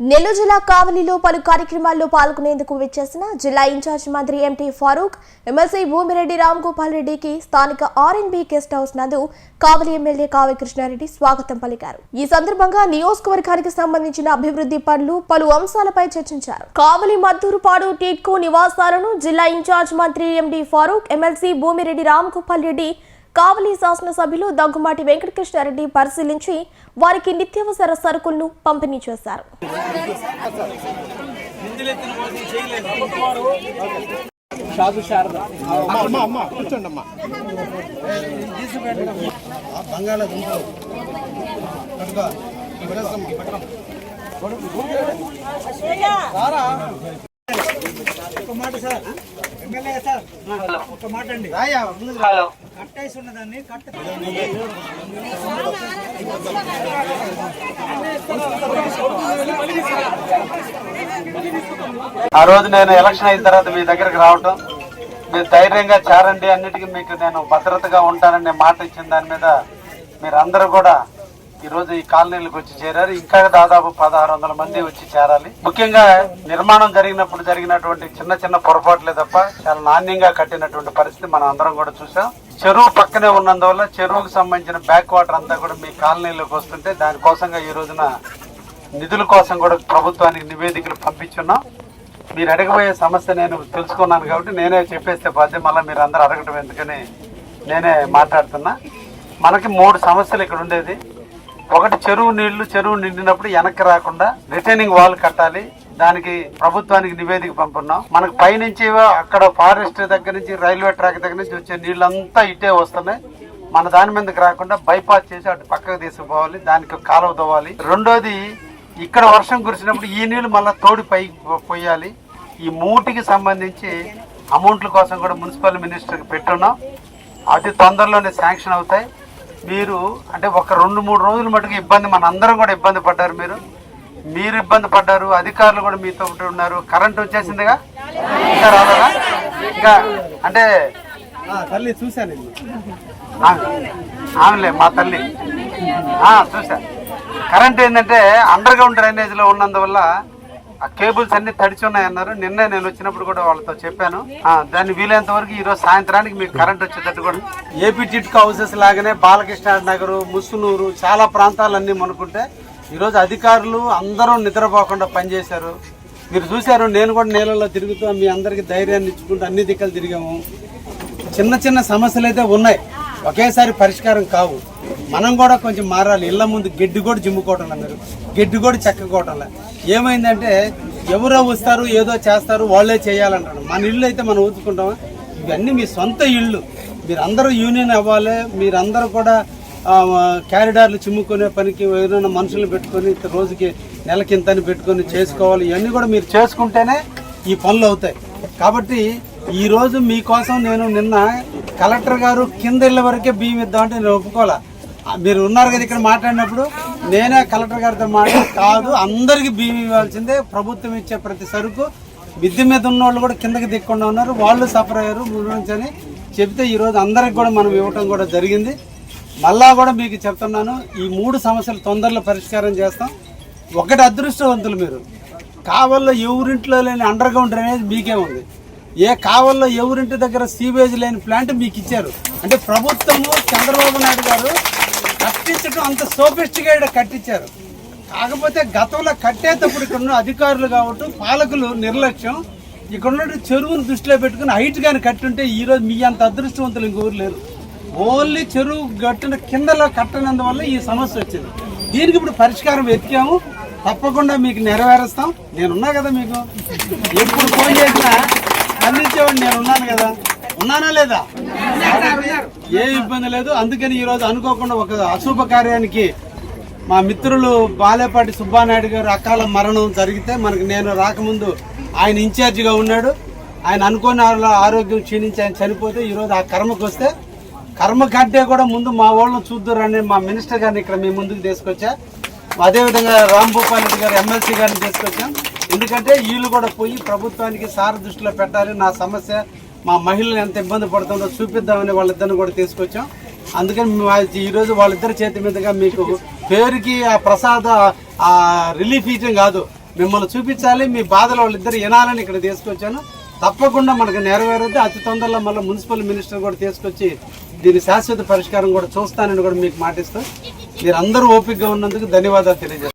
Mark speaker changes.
Speaker 1: నెల్లూరు జిల్లా కావలిలో పలు కార్యక్రమాల్లో పాల్గొనేందుకు విచ్చేసిన జిల్లా ఇన్ఛార్జ్ మంత్రి ఎంటీ ఫారూక్ ఎమ్మెల్సీ భూమిరెడ్డి రామ్ గోపాల్ రెడ్డికి స్థానిక ఆర్ఎన్బి గెస్ట్ హౌస్ నందు కావలి ఎమ్మెల్యే కావ్య కృష్ణారెడ్డి స్వాగతం పలికారు. ఈ సందర్భంగా నియోజకవర్గానికి సంబంధించిన అభివృద్ధి పనులు పలు అంశాలపై చర్చించారు. కావలి మద్దూరుపాడు టీట్కో నివాసాలను జిల్లా ఇన్ఛార్జ్ మంత్రి ఎండి ఫారూక్ ఎమ్మెల్సీ భూమిరెడ్డి రామ్ గోపాల్ రెడ్డి కావలి శాసనసభ్యులు దగ్గుమాటి వెంకటకృష్ణారెడ్డి పరిశీలించి వారికి నిత్యావసర సరుకులను పంపిణీ చేశారు.
Speaker 2: షాదు శారద
Speaker 3: అమ్మ అమ్మ కూర్చోండి అమ్మా బంగాళాదుంపలు కనుక
Speaker 2: ఒక మాట సార్. ఎమ్మెల్యే సార్ ఒక మాట అండి
Speaker 3: రాయా
Speaker 4: హలో.
Speaker 2: కట్టేసి ఉన్నదాన్ని కట్ట
Speaker 4: ఆ రోజు నేను ఎలక్షన్ అయిన తర్వాత మీ దగ్గరికి రావటం మీరు ధైర్యంగా చేరండి అన్నిటికీ మీకు నేను భద్రతగా ఉంటానని మాట ఇచ్చిన దాని మీద మీరందరూ కూడా ఈరోజు ఈ కాలనీలకు వచ్చి చేరారు. ఇంకా దాదాపు పదహారు వందల మంది వచ్చి చేరాలి. ముఖ్యంగా నిర్మాణం జరిగినప్పుడు జరిగినటువంటి చిన్న చిన్న పొరపాట్లే తప్ప చాలా నాణ్యంగా కట్టినటువంటి పరిస్థితి మనం అందరం కూడా చూసాం చెరువు పక్కనే ఉన్నందువల్ల చెరువుకు సంబంధించిన బ్యాక్ వాటర్ అంతా కూడా మీ కాలనీలోకి వస్తుంటే దానికోసంగా ఈ రోజున నిధుల కోసం కూడా ప్రభుత్వానికి నివేదికలు పంపించున్నాం. మీరు అడగబోయే సమస్య నేను తెలుసుకున్నాను కాబట్టి నేనే చెప్పేస్తే బాధ్యత మళ్ళీ మీరు అందరూ అడగటం ఎందుకని నేనే మాట్లాడుతున్నా. మనకి మూడు సమస్యలు ఇక్కడ ఉండేది. ఒకటి చెరువు నీళ్ళు చెరువు నిండినప్పుడు వెనక్కి రాకుండా రిటైనింగ్ వాల్ కట్టాలి. దానికి ప్రభుత్వానికి నివేదిక పంపున్నాం. మనకు పైనుంచి అక్కడ ఫారెస్ట్ దగ్గర నుంచి రైల్వే ట్రాక్ దగ్గర నుంచి వచ్చే నీళ్ళంతా ఇటే వస్తున్నాయి. మన దాని మీదకి రాకుండా బైపాస్ చేసి అటు పక్కకు తీసుకుపోవాలి. దానికి కాలువ తవ్వాలి. రెండోది ఇక్కడ వర్షం కురిసినప్పుడు ఈ నీళ్ళు మళ్ళీ తోడి పై పోయాలి. ఈ మూటికి సంబంధించి అమౌంట్ల కోసం కూడా మున్సిపల్ మినిస్టర్కి పెట్టున్నాం. అతి తొందరలోనే శాంక్షన్ అవుతాయి. మీరు అంటే ఒక రెండు మూడు రోజుల మటుకు ఇబ్బంది మన అందరం కూడా ఇబ్బంది పడ్డారు మీరు. మీరు ఇబ్బంది పడ్డారు అధికారులు కూడా మీతో ఉన్నారు. కరెంట్ వచ్చేసిందిగా? ఇంకా రాలేదా? ఇంకా అంటే
Speaker 3: తల్లి చూశాను
Speaker 4: ఆమెలే మా తల్లి. చూసా. కరెంట్ ఏంటంటే అండర్ గ్రౌండ్ డ్రైనేజ్లో ఉన్నందువల్ల ఆ కేబుల్స్ అన్ని తడిచి ఉన్నాయన్నారు. నిన్నే నేను వచ్చినప్పుడు కూడా వాళ్ళతో చెప్పాను. దాన్ని వీలైనంత వరకు ఈ రోజు సాయంత్రానికి మీకు కరెంట్ వచ్చేటట్టు కూడా. ఏపీ టిట్కో హౌసెస్ లాగానే బాలకృష్ణ నగర్ ముసునూరు చాలా ప్రాంతాలన్నీ మనుకుంటే ఈరోజు అధికారులు అందరూ నిద్రపోకుండా పనిచేశారు. మీరు చూశారు నేను కూడా నీళ్ళలో తిరుగుతూ మీ అందరికీ ధైర్యాన్ని ఇచ్చుకుంటూ అన్ని దిక్కలు తిరిగాము. చిన్న చిన్న సమస్యలు అయితే ఉన్నాయి. ఒకేసారి పరిష్కారం కావు. మనం కూడా కొంచెం మారాలి. ఇళ్ళ ముందు గడ్డి కూడా జిమ్ముకోవటం అన్నారు గడ్డి కూడా చెక్కకోవటంలే ఏమైందంటే ఎవరో వస్తారు ఏదో చేస్తారు వాళ్ళే చేయాలంటారు. మన ఇల్లు అయితే మనం ఊతుకుంటామా ఇవన్నీ మీ సొంత ఇళ్ళు. మీరందరూ యూనియన్ అవ్వాలి. మీరందరూ కూడా క్యారిడార్లు చిమ్ముకునే పనికి ఎవరైనా మనుషులు పెట్టుకొని రోజుకి నెలకి ఇంతని పెట్టుకొని చేసుకోవాలి ఇవన్నీ కూడా మీరు చేసుకుంటేనే ఈ పనులు అవుతాయి. కాబట్టి ఈ రోజు మీకోసం నేను నిన్న కలెక్టర్ గారు కింద ఇళ్ళ వరకే బియ్యం ఇద్దామంటే నేను ఒప్పుకోలే మీరు ఉన్నారు కదా ఇక్కడ మాట్లాడినప్పుడు నేనే కలెక్టర్ గారితో మాట్లాడి కాదు అందరికీ బియ్యం ఇవ్వాల్సిందే ప్రభుత్వం ఇచ్చే ప్రతి సరుకు. మిద్దె మీద ఉన్న వాళ్ళు కూడా కిందకి దిక్కుండా ఉన్నారు వాళ్ళు సఫర్ అయ్యారు గురించి అని చెప్తే ఈరోజు అందరికి కూడా మనం ఇవ్వటం కూడా జరిగింది. మళ్ళా కూడా మీకు చెప్తున్నాను ఈ మూడు సమస్యలు తొందరలో పరిష్కారం చేస్తాం. ఒకటి అదృష్టవంతులు మీరు. కావల్లో ఎవరింట్లో లేని అండర్ గ్రౌండ్ డ్రైనేజ్ మీకే ఉంది. ఏ కావల్లో ఎవరింటి దగ్గర సీవేజ్ లేని ప్లాంట్ మీకు ఇచ్చారు. అంటే ప్రభుత్వము చంద్రబాబు నాయుడు గారు కట్టించడం అంత సోఫిస్టికేటెడ్ కట్టించారు. కాకపోతే గతంలో కట్టేటప్పుడు ఇక్కడ ఉన్న అధికారులు కాబట్టి పాలకులు నిర్లక్ష్యం. ఇక్కడ ఉన్న చెరువును దృష్టిలో పెట్టుకుని హైట్ కానీ కట్టుంటే ఈరోజు మీ అంత అదృష్టవంతులు ఇంకొకరు లేరు. ఓన్లీ చెరువు గట్టిన కిందలో కట్టనందువల్ల ఈ సమస్య వచ్చింది. దీనికి ఇప్పుడు పరిష్కారం వెతికాము. తప్పకుండా మీకు నెరవేరుస్తాం. నేనున్నా కదా మీకు. ఎప్పుడు ఫోన్ చేసినా అందించేవాడిని నేను ఉన్నాను కదా. ఉన్నానా లేదా? ఏ ఇబ్బంది లేదు. అందుకని ఈరోజు అనుకోకుండా ఒక అశుభ కార్యానికి మా మిత్రులు బాలేపాటి సుబ్బానాయుడు గారు అకాల మరణం జరిగితే మనకి నేను రాకముందు ఆయన ఇన్ఛార్జిగా ఉన్నాడు. ఆయన అనుకోని ఆరోగ్యం క్షీణించి ఆయన చనిపోతే ఈరోజు ఆ కర్మకు వస్తే కర్మ కంటే కూడా ముందు మా వాళ్ళని చూద్దరని మా మినిస్టర్ గారిని ఇక్కడ మీ ముందుకు తీసుకొచ్చా. అదేవిధంగా రామ్ భూపాల్ రెడ్డి గారు ఎమ్మెల్సీ గారిని తీసుకొచ్చాం. ఎందుకంటే వీళ్ళు కూడా పోయి ప్రభుత్వానికి సార దృష్టిలో పెట్టాలి. నా సమస్య మా మహిళలు ఎంత ఇబ్బంది పడుతుందో చూపిద్దామని వాళ్ళిద్దరిని కూడా తీసుకొచ్చాం. అందుకని ఈరోజు వాళ్ళిద్దరి చేతి మీదుగా మీకు పేరుకి ఆ ప్రసాద ఆ రిలీఫ్ ఇవ్వడం కాదు. మిమ్మల్ని చూపించాలి. మీ బాధలు వాళ్ళిద్దరు వినాలని ఇక్కడ తీసుకొచ్చాను. తప్పకుండా మనకు నెరవేరుద్ది. అతి తొందరలో మళ్ళీ మున్సిపల్ మినిస్టర్ కూడా తీసుకొచ్చి దీని శాశ్వత పరిష్కారం కూడా చూస్తానని కూడా మీకు మాటిస్తూ. మీరందరూ ఓపికగా ఉన్నందుకు ధన్యవాదాలు తెలియజేస్తాను